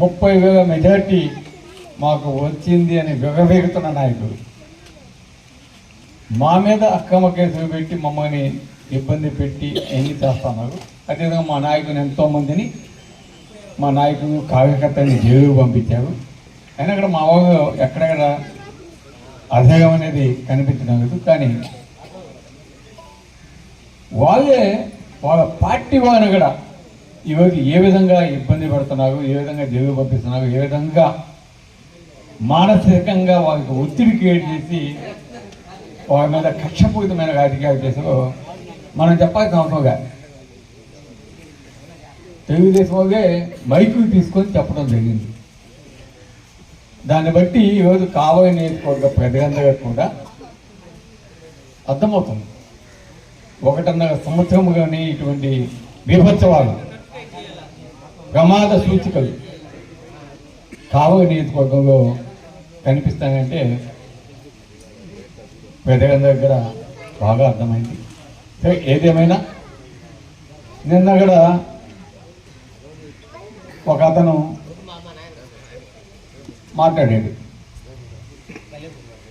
ముప్పై వేల మెజార్టీ మాకు వచ్చింది అని విగవేగుతున్న నాయకుడు. మా మీద అక్రమ కేసులు పెట్టి మమ్మల్ని ఇబ్బంది పెట్టి ఎన్ని చేస్తున్నారు? అదేవిధంగా మా నాయకుని ఎంతోమందిని మా నాయకుడు కార్యకర్తని జైలు పంపించారు. అయినా అక్కడ మా వాళ్ళు ఎక్కడెక్కడ అధేయం అనేది కనిపించడం లేదు. కానీ వాళ్ళే వాళ్ళ పార్టీ వాళ్ళని కూడా ఈరోజు ఏ విధంగా ఇబ్బంది పడుతున్నారు ఏ విధంగా జైలు పంపిస్తున్నారు ఏ విధంగా మానసికంగా వాళ్ళకి ఒత్తిడి క్రియేట్ చేసి వారి మీద కక్షపూరితమైన రాజకీయాలు చేసారో మనం చెప్పాల్సిన అవసరంగా తెలుగుదేశం వాళ్ళే మైకులు తీసుకొని చెప్పడం జరిగింది. దాన్ని బట్టి ఈరోజు కావలి నియోజకవర్గ ప్రజలందరూ కూడా అర్థమవుతుంది. ఒకటిన్నర సంవత్సరముగానే ఇటువంటి బీభత్సవాలు ప్రమాద సూచికలు. కావగ నియోజకవర్గంలో కనిపిస్తాయంటే ప్రజలందరి దగ్గర బాగా అర్థమైంది. సరే ఏదేమైనా? నిన్న కూడా ఒక అతను మాట్లాడాడు.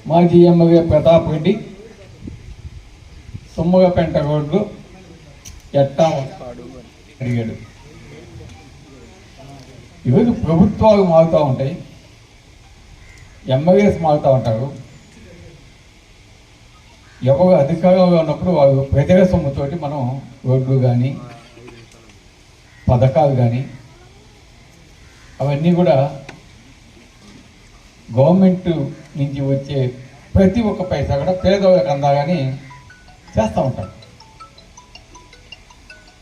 మాజీ ఎమ్మెల్యే ప్రతాప్ రెడ్డి సొమ్ముగపెంట రోడ్లు ఎట్టా అడిగాడు. ఈరోజు ప్రభుత్వాలు మారుతూ ఉంటాయి. ఎమ్మెల్యేస్ మారుతూ ఉంటారు. ఎవరు అధికారంలో ఉన్నప్పుడు వాళ్ళు ప్రజల సొమ్ముతోటి మనం రోడ్లు కానీ పథకాలు కానీ అవన్నీ కూడా గవర్నమెంట్ నుంచి వచ్చే ప్రతి ఒక్క పైసా కూడా పేదవాళ్ళకి అందాలని చేస్తూ ఉంటారు.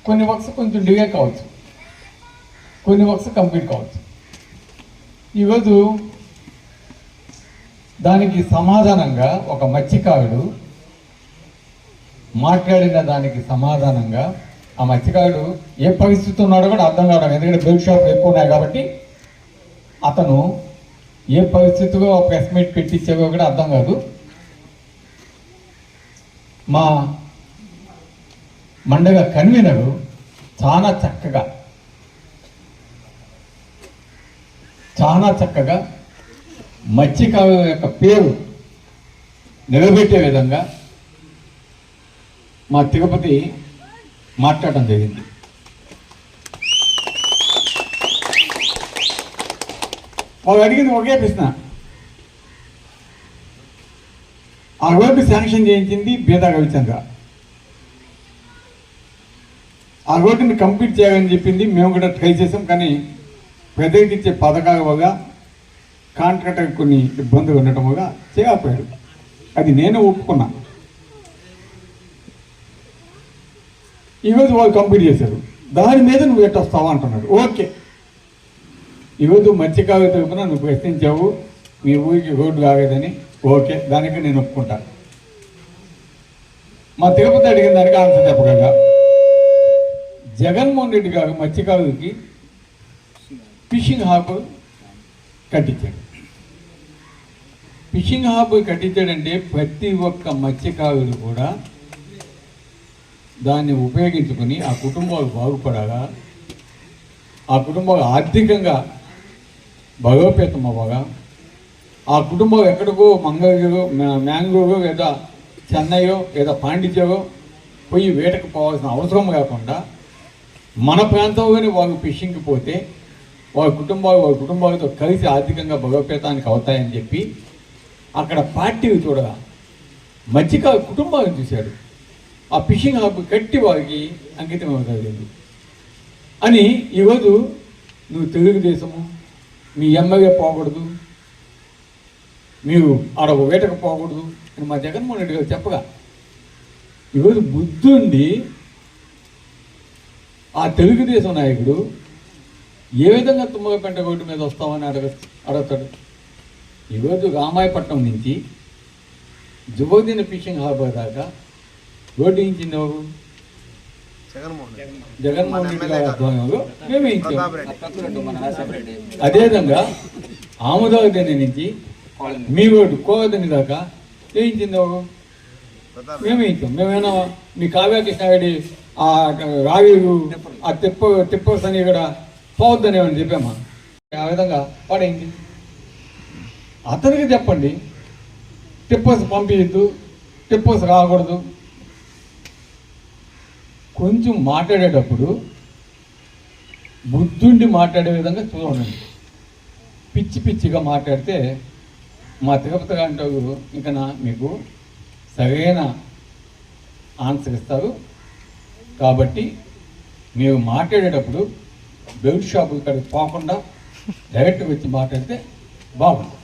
కొన్ని వర్క్స్ కొంచెం డిలే కావచ్చు. కొన్ని వర్క్స్ కంప్లీట్ కావచ్చు ఈరోజు దానికి సమాధానంగా ఒక మత్స్యకారుడు మాట్లాడిన దానికి సమాధానంగా ఆ మత్స్యకారుడు ఏ పరిస్థితి ఉన్నాడో కూడా అర్థం కావడం ఎందుకంటే బెల్ట్ షాప్ ఎక్కువ ఉన్నాయి కాబట్టి అతను ఏ పరిస్థితిలో ప్రెస్ మీట్ పెట్టించేవో కూడా అర్థం కాదు మా మండగ కన్వీనరు చాలా చక్కగా చాలా చక్కగా మత్స్యకారు యొక్క పేరు నిలబెట్టే విధంగా మా తిరుపతి మాట్లాడటం జరిగింది. వాళ్ళు అడిగింది ఒకే ప్రశ్న. ఆ రోడ్డు శాంక్షన్ చేయించింది బీదా రవిచంద్ర. ఆ రోడ్డుని కంప్లీట్ చేయాలని చెప్పింది మేము కూడా ట్రై చేసాం కానీ ప్రజలకు పథకాలుగా పథకాల కాంట్రాక్టర్ కొన్ని ఇబ్బందులు ఉండటం వల్ల అది నేను ఒప్పుకున్నా. ఈరోజు వాళ్ళు కంప్లీట్ చేశారు. దాని మీద నువ్వు ఎట్టొస్తావా అంటున్నాడు. ఓకే. ఈరోజు మత్స్యకారు తరపున నువ్వు ప్రశ్నించావు. మీ ఊరికి రోడ్డు కాలేదని ఓకే. దానికి నేను ఒప్పుకుంటాను మా తిరుపతి అడిగిన దానికి ఆన్సర్ చెప్పగలగా జగన్మోహన్ రెడ్డి గారు మత్స్యకారులకి ఫిషింగ్ హాబ్ కట్టించాడు. ఫిషింగ్ హాబ్ కట్టించాడంటే ప్రతి ఒక్క మత్స్యకారులు కూడా దాన్ని ఉపయోగించుకొని ఆ కుటుంబాలు బాగుపడాలా? ఆ కుటుంబాలు ఆర్థికంగా బలోపేతం అవ్వగా ఆ కుటుంబం ఎక్కడికో మంగళగిరో మ్యాంగ్లూరో లేదా చెన్నైయో లేదా పాండిచ్యో పోయి వేటకు పోవాల్సిన అవసరం కాకుండా మన ప్రాంతంలోనే వాళ్ళు ఫిషింగ్కి పోతే వాళ్ళ కుటుంబాలు వాళ్ళ కుటుంబాలతో కలిసి ఆర్థికంగా బలోపేతానికి అవుతాయని చెప్పి అక్కడ పార్టీలు చూడగా మధ్యకాల కుటుంబాలను చూశాడు. ఆ ఫిషింగ్ హబ్ కట్టి వారికి అంకితం అవుతుంది అని ఈరోజు నువ్వు తెలుగుదేశము మీ ఎమ్మెల్యే పోకూడదు మీరు ఆడ ఒక వేటకు పోకూడదు అని మా జగన్మోహన్ రెడ్డి గారు చెప్పగా ఈరోజు బుద్ధుండి ఆ తెలుగుదేశం నాయకుడు ఏ విధంగా తుమ్మగపెంట రోడ్డు మీద వస్తామని అడగ అడుగుతాడు? ఈరోజు రామాయపట్నం నుంచి జుబోదిన ఫిషింగ్ హార్బర్ దాకా రోడ్డు ఇచ్చింది ఎవరు జగన్మోహన్ రెడ్డి. గారి ఆధ్వర్యంలో మేము అదేవిధంగా ఆముదావదని నుంచి మీ రోడ్డు కోవదని దాకా వేయించింది ఎవరు మేము ఇచ్చాం మేమేనా మీ కావ్య కృష్ణారెడ్డి ఆ రావి ఆ తిప్ప తిప్ప సని కూడా పోవద్దని ఏమని చెప్పామా? ఆ విధంగా పడేయండి అతనికి చెప్పండి. టిప్పర్స్ పంపించద్దు టిప్పర్స్ రాకూడదు. కొంచెం మాట్లాడేటప్పుడు బుద్ధుండి మాట్లాడే విధంగా చూడండి. పిచ్చి పిచ్చిగా మాట్లాడితే మా తిరుపతి అంటారు ఇంకా నా మీకు సరైన ఆన్సర్ ఇస్తారు. కాబట్టి మీరు మాట్లాడేటప్పుడు బెల్ట్ షాప్ ఇక్కడికి పోకుండా డైరెక్ట్ వచ్చి మాట్లాడితే బాగుంటుంది.